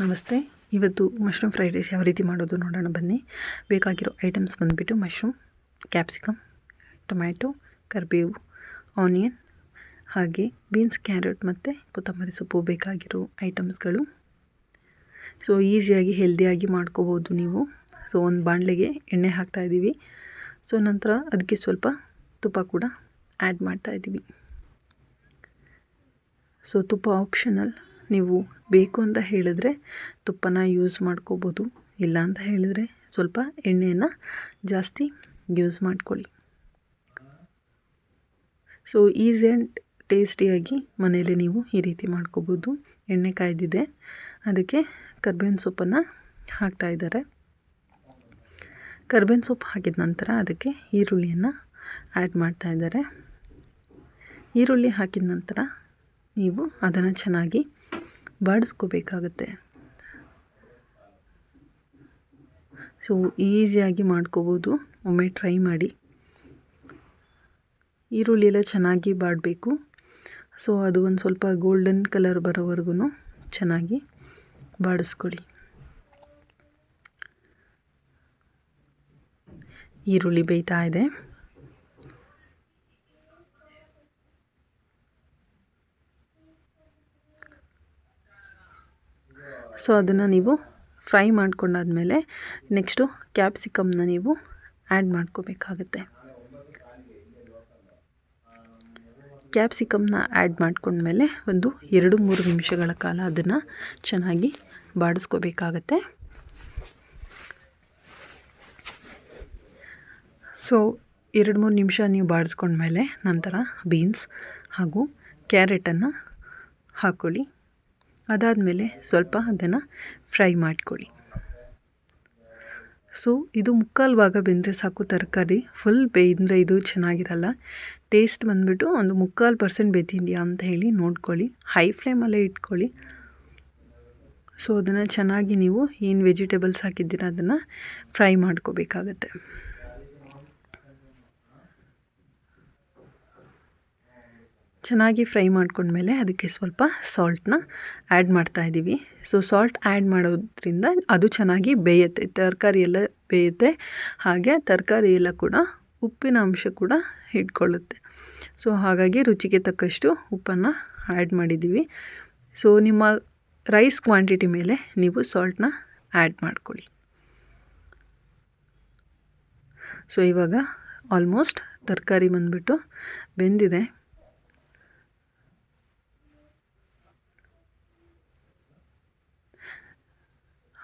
ನಮಸ್ತೆ. ಇವತ್ತು mushroom fried rice ಯಾವ ರೀತಿ ಮಾಡೋದು ನೋಡೋಣ ಬನ್ನಿ. ಬೇಕಾಗಿರೋ ಐಟಮ್ಸ್ ಬಂದುಬಿಟ್ಟು ಮಶ್ರೂಮ್ ಕ್ಯಾಪ್ಸಿಕಮ್ ಟೊಮ್ಯಾಟೊ, ಕರಿಬೇವು, ಆನಿಯನ್, ಹಾಗೆ ಬೀನ್ಸ್, ಕ್ಯಾರೆಟ್ ಮತ್ತು ಕೊತ್ತಂಬರಿ ಸೊಪ್ಪು ಬೇಕಾಗಿರೋ ಐಟಮ್ಸ್ಗಳು. ಸೊ ಈಸಿಯಾಗಿ, ಹೆಲ್ದಿಯಾಗಿ ಮಾಡ್ಕೋಬೋದು ನೀವು. ಸೊ ಒಂದು ಬಾಣಲೆಗೆ ಎಣ್ಣೆ ಹಾಕ್ತಾಯಿದ್ದೀವಿ ಸೊ ನಂತರ ಅದಕ್ಕೆ ಸ್ವಲ್ಪ ತುಪ್ಪ ಕೂಡ ಆ್ಯಡ್ ಮಾಡ್ತಾಯಿದ್ದೀವಿ ಸೊ ತುಪ್ಪ ಆಪ್ಷನಲ್ ನೀವು ಬೇಕು ಅಂತ ಹೇಳಿದ್ರೆ ತುಪ್ಪನ ಯೂಸ್ ಮಾಡ್ಕೋಬೋದು. ಇಲ್ಲ ಅಂತ ಹೇಳಿದರೆ ಸ್ವಲ್ಪ ಎಣ್ಣೆಯನ್ನು ಜಾಸ್ತಿ ಯೂಸ್ ಮಾಡ್ಕೊಳ್ಳಿ. ಸೊ ಈಸಿ ಆ್ಯಂಡ್ ಟೇಸ್ಟಿಯಾಗಿ ಮನೆಯಲ್ಲೇ ನೀವು ಈ ರೀತಿ ಮಾಡ್ಕೋಬೋದು. ಎಣ್ಣೆ ಕಾಯ್ದಿದೆ. ಅದಕ್ಕೆ ಕರ್ಬೇವಿನ ಸೊಪ್ಪನ್ನು ಹಾಕ್ತಾಯಿದ್ದಾರೆ ಕರ್ಬೇವಿನ ಸೊಪ್ಪು ಹಾಕಿದ ನಂತರ ಅದಕ್ಕೆ ಈರುಳ್ಳಿಯನ್ನು ಆ್ಯಡ್ ಮಾಡ್ತಾಯಿದ್ದಾರೆ ಈರುಳ್ಳಿ ಹಾಕಿದ ನಂತರ ನೀವು ಅದನ್ನು ಚೆನ್ನಾಗಿ ಬಾಡಿಸ್ಕೋಬೇಕಾಗತ್ತೆ. ಸೊ ಈಸಿಯಾಗಿ ಮಾಡ್ಕೋಬೋದು. ಒಮ್ಮೆ ಟ್ರೈ ಮಾಡಿ. ಈರುಳ್ಳಿ ಎಲ್ಲ ಚೆನ್ನಾಗಿ ಬಾಡಬೇಕು. ಸೊ ಅದು ಒಂದು ಸ್ವಲ್ಪ ಗೋಲ್ಡನ್ ಕಲರ್ ಬರೋವರೆಗೂ ಚೆನ್ನಾಗಿ ಬಾಡಿಸ್ಕೊಳ್ಳಿ. ಈರುಳ್ಳಿ ಬೇಯ್ತಾ ಇದೆ. ಸೊ ಅದನ್ನು ನೀವು ಫ್ರೈ ಮಾಡ್ಕೊಂಡಾದಮೇಲೆ ನೆಕ್ಸ್ಟು ಕ್ಯಾಪ್ಸಿಕಮ್ನ ನೀವು ಆ್ಯಡ್ ಮಾಡ್ಕೋಬೇಕಾಗತ್ತೆ. ಕ್ಯಾಪ್ಸಿಕಮ್ನ ಆ್ಯಡ್ ಮಾಡ್ಕೊಂಡ್ಮೇಲೆ ಒಂದು ಎರಡು ಮೂರು ನಿಮಿಷಗಳ ಕಾಲ ಅದನ್ನು ಚೆನ್ನಾಗಿ ಬಾಡಿಸ್ಕೋಬೇಕಾಗತ್ತೆ. ಸೊ ಎರಡು ಮೂರು ನಿಮಿಷ ನೀವು ಬಾಡಿಸ್ಕೊಂಡ್ಮೇಲೆ ನಂತರ ಬೀನ್ಸ್ ಹಾಗೂ ಕ್ಯಾರೆಟನ್ನು ಹಾಕ್ಕೊಳ್ಳಿ ಅದಾದಮೇಲೆ ಸ್ವಲ್ಪ ಅದನ್ನು ಫ್ರೈ ಮಾಡ್ಕೊಳ್ಳಿ. ಸೊ ಇದು ಮುಕ್ಕಾಲು ಭಾಗ ಬೆಂದರೆ ಸಾಕು ತರಕಾರಿ. ಫುಲ್ ಬೇಂದರೆ ಇದು ಚೆನ್ನಾಗಿರಲ್ಲ. ಟೇಸ್ಟ್ ಬಂದುಬಿಟ್ಟು ಒಂದು ಮುಕ್ಕಾಲು ಪರ್ಸೆಂಟ್ ಬೆಂದಿದೆಯಾ ಅಂತ ಹೇಳಿ ನೋಡ್ಕೊಳ್ಳಿ. ಹೈ ಫ್ಲೇಮಲ್ಲೇ ಇಟ್ಕೊಳ್ಳಿ. ಸೊ ಅದನ್ನು ಚೆನ್ನಾಗಿ ನೀವು ಏನು ವೆಜಿಟೇಬಲ್ಸ್ ಹಾಕಿದ್ದೀರ ಅದನ್ನು ಫ್ರೈ ಮಾಡ್ಕೋಬೇಕಾಗತ್ತೆ. ಚೆನ್ನಾಗಿ ಫ್ರೈ ಮಾಡ್ಕೊಂಡ್ಮೇಲೆ ಅದಕ್ಕೆ ಸ್ವಲ್ಪ ಸಾಲ್ಟನ್ನ ಆ್ಯಡ್ ಮಾಡ್ತಾಯಿದ್ದೀವಿ ಸೊ, ಸಾಲ್ಟ್ ಆ್ಯಡ್ ಮಾಡೋದ್ರಿಂದ ಅದು ಚೆನ್ನಾಗಿ ಬೇಯುತ್ತೆ. ತರಕಾರಿ ಎಲ್ಲ ಬೇಯುತ್ತೆ. ಹಾಗೆ ತರಕಾರಿ ಎಲ್ಲ ಕೂಡ ಉಪ್ಪಿನ ಅಂಶ ಕೂಡ ಇಟ್ಕೊಳ್ಳುತ್ತೆ. ಸೊ, ಹಾಗಾಗಿ ರುಚಿಗೆ ತಕ್ಕಷ್ಟು ಉಪ್ಪನ್ನು ಆ್ಯಡ್ ಮಾಡಿದ್ದೀವಿ. ಸೊ, ನಿಮ್ಮ ರೈಸ್ ಕ್ವಾಂಟಿಟಿ ಮೇಲೆ ನೀವು ಸಾಲ್ಟನ್ನ ಆ್ಯಡ್ ಮಾಡ್ಕೊಳ್ಳಿ. ಸೊ, ಇವಾಗ ಆಲ್ಮೋಸ್ಟ್ ತರಕಾರಿ ಬಂದುಬಿಟ್ಟು ಬೆಂದಿದೆ.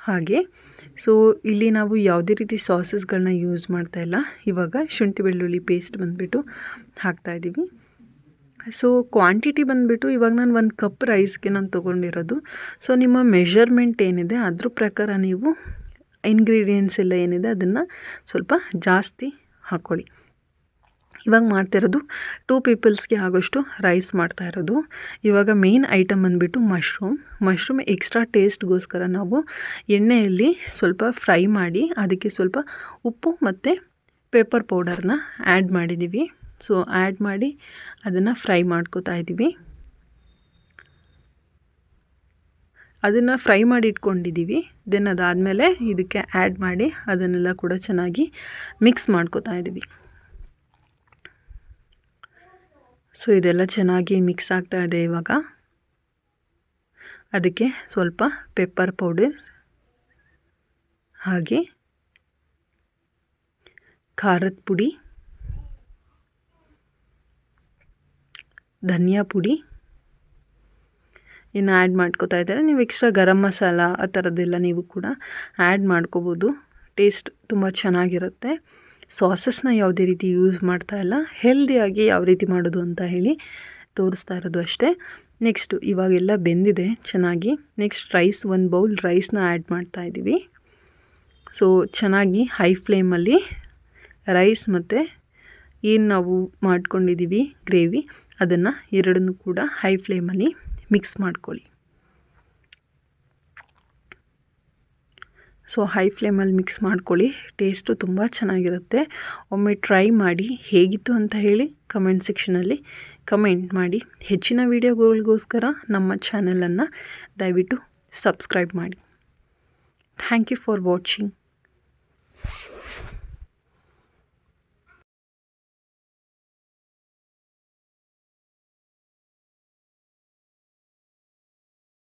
ಹಾಗೆ. ಸೊ ಇಲ್ಲಿ ನಾವು ಯಾವುದೇ ರೀತಿ ಸಾಸಸ್ಗಳನ್ನ ಯೂಸ್ ಮಾಡ್ತಾ ಇಲ್ಲ. ಇವಾಗ ಶುಂಠಿ ಬೆಳ್ಳುಳ್ಳಿ ಪೇಸ್ಟ್ ಬಂದುಬಿಟ್ಟು ಹಾಕ್ತಾಯಿದ್ದೀವಿ ಸೊ ಕ್ವಾಂಟಿಟಿ ಬಂದುಬಿಟ್ಟು ಇವಾಗ ನಾನು ಒಂದು ಕಪ್ ರೈಸ್ಗೆ ನಾನು ತೊಗೊಂಡಿರೋದು. ಸೊ ನಿಮ್ಮ ಮೆಷರ್ಮೆಂಟ್ ಏನಿದೆ ಅದ್ರ ಪ್ರಕಾರ ನೀವು ಇಂಗ್ರೀಡಿಯೆಂಟ್ಸ್ ಎಲ್ಲ ಏನಿದೆ ಅದನ್ನು ಸ್ವಲ್ಪ ಜಾಸ್ತಿ ಹಾಕ್ಕೊಳ್ಳಿ ಇವಾಗ ಮಾಡ್ತಿರೋದು ಟೂ ಪೀಪಲ್ಸ್ಗೆ ಆಗೋಷ್ಟು ರೈಸ್ ಮಾಡ್ತಾ ಇರೋದು. ಇವಾಗ ಮೇನ್ ಐಟಮ್ ಬಂದುಬಿಟ್ಟು ಮಶ್ರೂಮ್ ಮಶ್ರೂಮ್ ಎಕ್ಸ್ಟ್ರಾ ಟೇಸ್ಟ್ಗೋಸ್ಕರ ನಾವು ಎಣ್ಣೆಯಲ್ಲಿ ಸ್ವಲ್ಪ ಫ್ರೈ ಮಾಡಿ ಅದಕ್ಕೆ ಸ್ವಲ್ಪ ಉಪ್ಪು ಮತ್ತು ಪೇಪರ್ ಪೌಡರ್ನ ಆ್ಯಡ್ ಮಾಡಿದ್ದೀವಿ ಸೊ ಆ್ಯಡ್ ಮಾಡಿ ಅದನ್ನು ಫ್ರೈ ಮಾಡ್ಕೋತಾ ಇದ್ದೀವಿ ಅದನ್ನು ಫ್ರೈ ಮಾಡಿ ಇಟ್ಕೊಂಡಿದ್ದೀವಿ ದೆನ್ ಅದಾದಮೇಲೆ ಇದಕ್ಕೆ ಆ್ಯಡ್ ಮಾಡಿ ಅದನ್ನೆಲ್ಲ ಕೂಡ ಚೆನ್ನಾಗಿ ಮಿಕ್ಸ್ ಮಾಡ್ಕೋತಾ ಇದ್ದೀವಿ ಸೊ, ಇದೆಲ್ಲ ಚೆನ್ನಾಗಿ ಮಿಕ್ಸ್ ಆಗ್ತಾ ಇದೆ ಇವಾಗ. ಅದಕ್ಕೆ ಸ್ವಲ್ಪ ಪೆಪ್ಪರ್ ಪೌಡರ್, ಹಾಗೆ ಖಾರದ ಪುಡಿ, ಧನಿಯಾ ಪುಡಿ. ಇನ್ನು ಆ್ಯಡ್ ಮಾಡ್ಕೋತಾ ಇದ್ದಾರೆ. ನೀವು ಎಕ್ಸ್ಟ್ರಾ ಗರಂ ಮಸಾಲ ಆ ಥರದ್ದೆಲ್ಲ ನೀವು ಕೂಡ ಆ್ಯಡ್ ಮಾಡ್ಕೋಬೋದು. ಟೇಸ್ಟ್ ತುಂಬ ಚೆನ್ನಾಗಿರುತ್ತೆ. ಸಾಸಸ್ನ ಯಾವುದೇ ರೀತಿ ಯೂಸ್ ಮಾಡ್ತಾ ಇಲ್ಲ. ಹೆಲ್ದಿಯಾಗಿ ಯಾವ ರೀತಿ ಮಾಡೋದು ಅಂತ ಹೇಳಿ ತೋರಿಸ್ತಾ ಇರೋದು ಅಷ್ಟೇ. ನೆಕ್ಸ್ಟು ಇವಾಗೆಲ್ಲ ಬೆಂದಿದೆ ಚೆನ್ನಾಗಿ. ನೆಕ್ಸ್ಟ್ ರೈಸ್ ಒಂದು ಬೌಲ್ ರೈಸ್ನ ಆ್ಯಡ್ ಮಾಡ್ತಾ ಇದ್ದೀವಿ ಸೊ ಚೆನ್ನಾಗಿ ಹೈ ಫ್ಲೇಮಲ್ಲಿ ರೈಸ್ ಮತ್ತು ಏನು ನಾವು ಮಾಡ್ಕೊಂಡಿದ್ದೀವಿ ಗ್ರೇವಿ ಅದನ್ನು ಎರಡನ್ನೂ ಕೂಡ ಹೈ ಫ್ಲೇಮಲ್ಲಿ ಮಿಕ್ಸ್ ಮಾಡ್ಕೊಳ್ಳಿ. ಸೊ ಹೈ ಫ್ಲೇಮಲ್ಲಿ ಮಿಕ್ಸ್ ಮಾಡ್ಕೊಳ್ಳಿ. ಟೇಸ್ಟು ತುಂಬ ಚೆನ್ನಾಗಿರುತ್ತೆ. ಒಮ್ಮೆ ಟ್ರೈ ಮಾಡಿ ಹೇಗಿತ್ತು ಅಂತ ಹೇಳಿ ಕಮೆಂಟ್ ಸೆಕ್ಷನಲ್ಲಿ ಕಮೆಂಟ್ ಮಾಡಿ. ಹೆಚ್ಚಿನ ವೀಡಿಯೋಗಳಿಗೋಸ್ಕರ ನಮ್ಮ ಚಾನಲನ್ನು ದಯವಿಟ್ಟು ಸಬ್ಸ್ಕ್ರೈಬ್ ಮಾಡಿ. Thank you for watching